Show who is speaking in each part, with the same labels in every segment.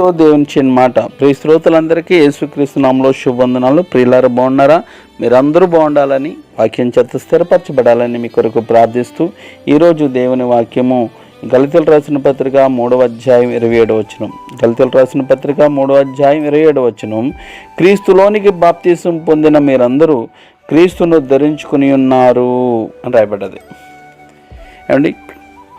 Speaker 1: ఎంతో దేవుని చిన్నమాట ప్రియ శ్రోతలందరికీ యేసుక్రీస్తునామంలో శుభవందనాలు. ప్రియులారు బాగున్నారా? మీరందరూ బాగుండాలని వాక్యం చేత స్థిరపరచబడాలని మీ కొరకు ప్రార్థిస్తూ ఈరోజు దేవుని వాక్యము గలితలు రాసిన పత్రిక మూడవ అధ్యాయం ఇరవై ఏడు వచనం. గలితలు రాసిన పత్రిక మూడవ అధ్యాయం ఇరవై ఏడు వచనం. క్రీస్తులోనికి బాప్తీసం పొందిన మీరందరూ క్రీస్తును ధరించుకుని ఉన్నారు అని రాయబడ్డది. ఏమండి?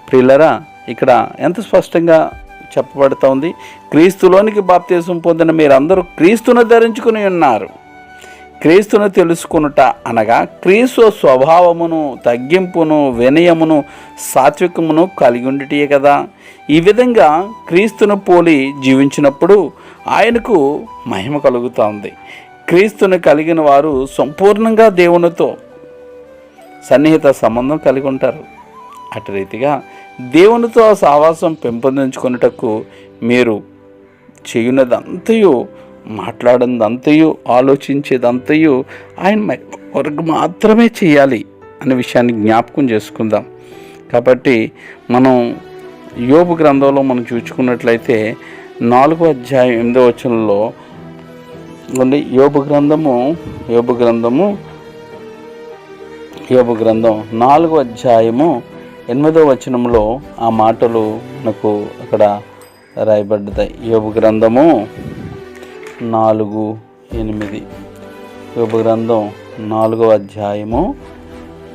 Speaker 1: ప్రియులరా ఇక్కడ ఎంత స్పష్టంగా చెప్పబడుతూ ఉంది క్రీస్తులోనికి బాప్తీసం పొందిన మీరందరూ క్రీస్తును ధరించుకుని ఉన్నారు. క్రీస్తును తెలుసుకునుట అనగా క్రీస్తు స్వభావమును తగ్గింపును వినయమును సాత్వికమును కలిగి ఉండిటే కదా. ఈ విధంగా క్రీస్తును పోలి జీవించినప్పుడు ఆయనకు మహిమ కలుగుతూ ఉంది క్రీస్తును కలిగిన వారు సంపూర్ణంగా దేవునితో సన్నిహిత సంబంధం కలిగి ఉంటారు. అటు రీతిగా దేవునితో ఆ సావాసం పెంపొందించుకున్నటకు మీరు చేయునదంతయు మాట్లాడినదంతయు ఆలోచించేదంతయు ఆయన వరకు మాత్రమే చేయాలి అనే విషయాన్ని జ్ఞాపకం చేసుకుందాం. కాబట్టి మనం యోబు గ్రంథంలో మనం చూసుకున్నట్లయితే నాలుగో అధ్యాయం ఎనిమిదో వచనంలో ఉంది యోబు గ్రంథము యోబు గ్రంథము యోబు గ్రంథం నాలుగో అధ్యాయము ఎనిమిదో వచనంలో ఆ మాటలు నాకు అక్కడ రాయబడ్డాయి యోగ గ్రంథము నాలుగు ఎనిమిది. యోగ గ్రంథం నాలుగో అధ్యాయము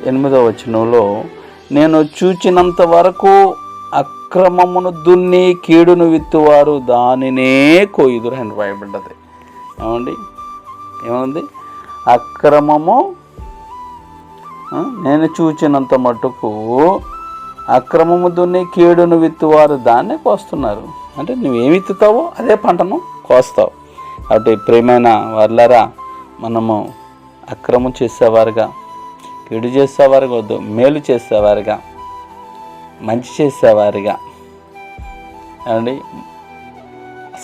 Speaker 1: ఎనిమిదో వచనంలో నేను చూచినంత వరకు అక్రమమును దున్ని కీడును విత్తువారు దానినే కోయుదురు అని రాయబడ్డది. ఏమండి? ఏముంది? అక్రమము నేను చూచినంత మటుకు అక్రమము దున్ని కీడును విత్తువారు దాన్నే కోస్తున్నారు. అంటే నువ్వేమి విత్తుతావో అదే పంటను కోస్తావు. కాబట్టి ప్రేమైన వర్లరా మనము అక్రమం చేసేవారుగా కీడు చేసేవారుగా వద్దు మేలు చేసేవారుగా మంచి చేసేవారుగా అండి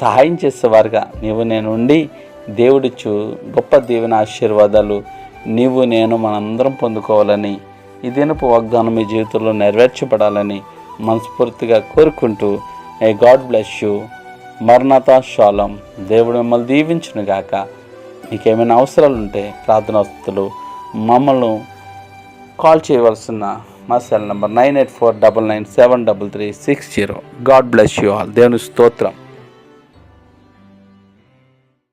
Speaker 1: సహాయం చేసేవారుగా. నీవు నేను ఉండి దేవుడిచ్చు గొప్ప దీవెన ఆశీర్వాదాలు నీవు నేను మనందరం పొందుకోవాలని ఈ దినపు వాగ్దానం మీ జీవితంలో నెరవేర్చబడాలని మనస్ఫూర్తిగా కోరుకుంటూ ఏ గాడ్ బ్లెస్ యూ మరణత శాలం దేవుడు మిమ్మల్ని దీవించును గాక. మీకేమైనా అవసరాలు ఉంటే ప్రార్థన వస్తులు మమ్మల్ని కాల్ చేయవలసిన మా cell number nine eight four double nine seven double three six zero. God bless you all దేవుని స్తోత్రం.